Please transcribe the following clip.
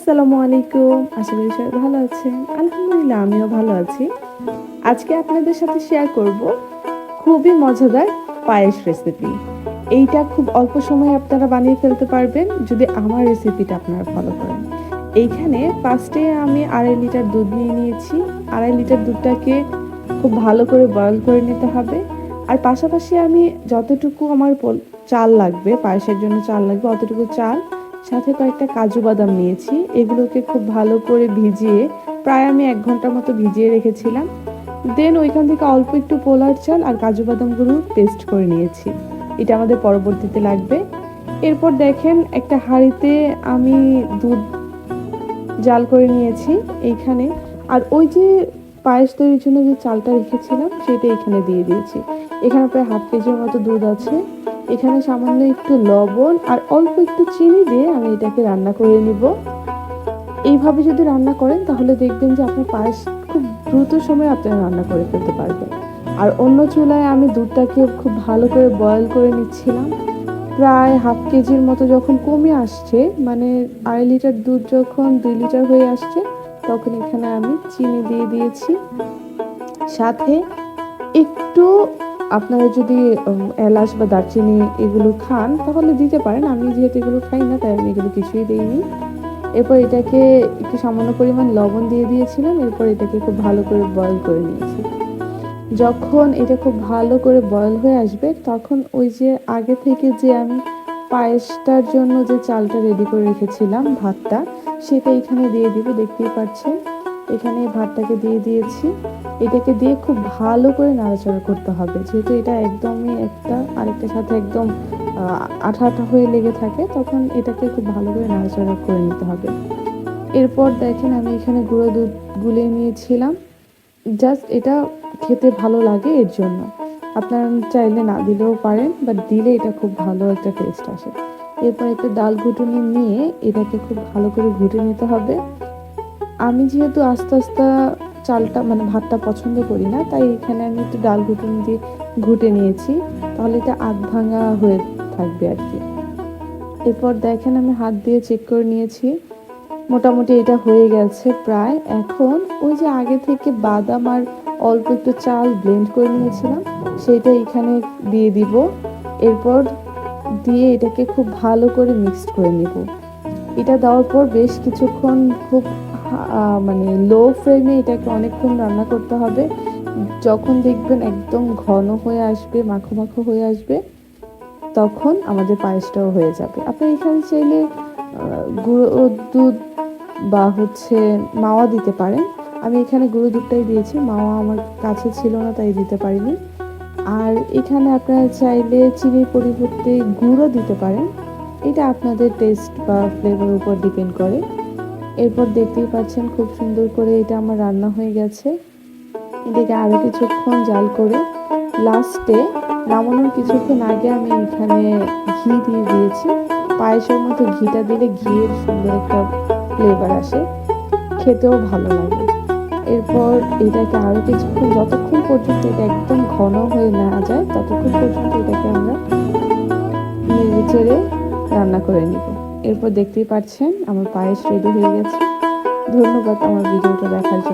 আসসালামু আলাইকুম। আশা করি সবাই ভালো আছেন। আলহামদুলিল্লাহ, আমিও ভালো আছি। আজকে আপনাদের সাথে শেয়ার করব খুবই মজাদার পায়েস রেসিপি এইটা খুব অল্প সময়ে আপনারা বানিয়ে ফেলতে পারবেন যদি আমার রেসিপিটা আপনারা ফলো করেন। এইখানে ফার্স্টে আমি আড়াই লিটার দুধ নিয়ে নিয়েছি। আড়াই লিটার দুধটাকে খুব ভালো করে বয়ল করে নিতে হবে। আর পাশাপাশি আমি যতটুকু আমার চাল লাগবে, পায়েসের জন্য চাল লাগবে, অতটুকু চাল সাথে কয়েকটা কাজু বাদাম নিয়েছি। এগুলোকে খুব ভালো করে ভিজিয়ে, প্রায় আমি এক ঘণ্টা মতো ভিজিয়ে রেখেছিলাম। দেন ওইখান থেকে অল্প একটু পোলার চাল আর কাজু বাদামগুলো পেস্ট করে নিয়েছি। এটা আমাদের পরবর্তীতে লাগবে। এরপর দেখেন একটা হাঁড়িতে আমি দুধ জাল করে নিয়েছি এইখানে। আর ওই যে পায়েস তৈরির জন্য যে চালটা রেখেছিলাম, সেটা এখানে দিয়ে দিয়েছি। এখানে প্রায় হাফ কেজির মতো দুধ আছে। এখানে সামান্য একটু লবণ আর অল্প একটু চিনি দিয়ে আমি এটাকে রান্না করে নিব। এইভাবে যদি রান্না করেন, তাহলে দেখবেন যে আপনার পায়েস খুব দ্রুত সময়ে আপনারা রান্না করে ফেলতে পারবেন। আর অন্য চুলায় আমি দুধটাকে খুব ভালো করে বয়েল করে নিচ্ছিলাম। প্রায় হাফ কেজির মতো যখন কমে আসছে মানে আড়াই লিটার দুধ যখন দুই লিটার হয়ে আসছে, তখন এখানে আমি চিনি দিয়ে দিয়েছি। সাথে একটু আপনারা যদি এলাচ বা দারচিনি এগুলো খান, তাহলে দিতে পারেন। আমি যেহেতু এগুলো খাই না, তাই আমি এগুলো কিছুই দিইনি। এরপর এটাকে একটু সামান্য পরিমাণ লবণ দিয়ে দিয়েছিলাম। এরপর এটাকে খুব ভালো করে বয়ল করে নিয়েছি। যখন এটা খুব ভালো করে বয়ল হয়ে আসবে, তখন ওই যে আগে থেকে যে আমি পায়েসটার জন্য যে চালটা রেডি করে রেখেছিলাম, ভাতটা, সেটা এখানে দিয়ে দিব। দেখতেই পাচ্ছেন? এখানে ভাতটাকে দিয়ে দিয়েছি। এটাকে দিয়ে খুব ভালো করে নাড়াচাড়া করতে হবে। যেহেতু এটা একদমই একটা, আরেকটার সাথে একদম আঠা আঠা হয়ে লেগে থাকে, তখন এটাকে খুব ভালো করে নাড়াচাড়া করে নিতে হবে। এরপর দেখেন আমি এখানে গুঁড়ো দুধ গুলে নিয়েছিলাম। জাস্ট এটা খেতে ভালো লাগে এর জন্য। আপনারা চাইলে না দিলেও পারেন বাট দিলে এটা খুব ভালো একটা টেস্ট আসে। এরপর একটা ডাল ঘুটুনি নিয়ে এটাকে খুব ভালো করে ঘুটে নিতে হবে। আমি যেহেতু আস্তে আস্তে চালটা মানে ভাতটা পছন্দ করি না, তাই এখানে আমি একটু ডাল ঘুটুনি দিয়ে ঘুটে নিয়েছি। তাহলে এটা আধ ভাঙা হয়ে থাকবে আর কি। এরপর দেখেন আমি হাত দিয়ে চেক করে নিয়েছি। মোটামুটি এটা হয়ে গেছে প্রায়। এখন ওই যে আগে থেকে বাদাম আর অল্প একটু চাল ব্লেন্ড করে নিয়েছিলাম, সেইটা এখানে দিয়ে দিব। এরপর দিয়ে এটাকে খুব ভালো করে মিক্সড করে নেব। এটা দেওয়ার পর বেশ কিছুক্ষণ খুব মানে লো ফ্লেমে এটাকে অনেকক্ষণ রান্না করতে হবে। যখন দেখবেন একদম ঘন হয়ে আসবে, মাখো মাখো হয়ে আসবে, তখন আমাদের পায়েসটাও হয়ে যাবে। আপনি এখানে চাইলে গুঁড়ো দুধ বা হচ্ছে মাওয়া দিতে পারেন। আমি এখানে গুঁড়ো দুধটাই দিয়েছি, মাওয়া আমার কাছে ছিল না, তাই দিতে পারিনি। আর এখানে আপনারা চাইলে চিনির পরিবর্তে গুঁড়ো দিতে পারেন। এটা আপনাদের টেস্ট বা ফ্লেভার উপর ডিপেন্ড করে। এরপর দেখতেই পাচ্ছেন খুব সুন্দর করে এটা আমার রান্না হয়ে গেছে। এটাকে আরও কিছুক্ষণ জাল করে লাস্টে নামানোর কিছুক্ষণ আগে আমি এখানে ঘি দিয়ে দিয়েছি। পায়েসের মতো ঘিটা দিলে ঘিয়ের সুন্দর একটা ফ্লেভার আসে। খেতেও ভালো লাগে। এরপর এটাকে আরও কিছুক্ষণ, যতক্ষণ পর্যন্ত এটা একদম ঘন হয়ে না যায়, ততক্ষণ পর্যন্ত এটাকে আমরা নেড়ে রান্না করে নিব। এরপর দেখতেই পাচ্ছেন আমার পায়েস রেডি হয়ে গেছে। ধন্যবাদ আমার ভিডিওটা দেখার জন্য।